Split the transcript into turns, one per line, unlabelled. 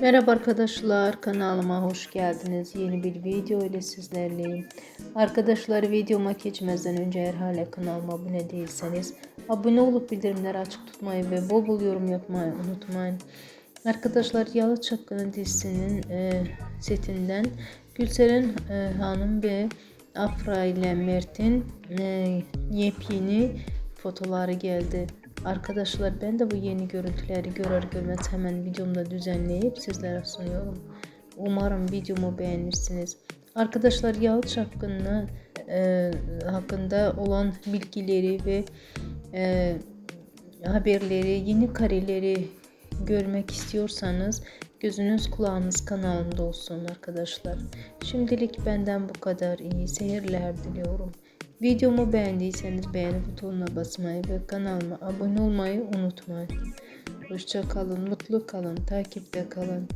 Merhaba arkadaşlar kanalıma hoş geldiniz. Yeni bir video ile sizlerleyim. Arkadaşlar videoma geçmeden önce eğer hala kanalıma abone değilseniz abone olup bildirimleri açık tutmayı ve bol yorum yapmayı unutmayın. Arkadaşlar Yalı Çapkını dizisinin e, setinden Gülseren e, Hanım ve Afra ile Mert'in e, yepyeni fotoları geldi. Arkadaşlar ben de bu yeni görüntüleri görür görmez hemen videomda düzenleyip sizlere sunuyorum. Umarım videomu beğenirsiniz. Arkadaşlar Yalı Çapkını e, hakkında olan bilgileri ve e, haberleri, yeni kareleri görmek istiyorsanız gözünüz kulağınız kanalımda olsun arkadaşlar. Şimdilik benden bu kadar iyi seyirler diliyorum. Videomu beğendiyseniz beğeni butonuna basmayı ve kanalıma abone olmayı unutmayın. Hoşça kalın, mutlu kalın, takipte kalın.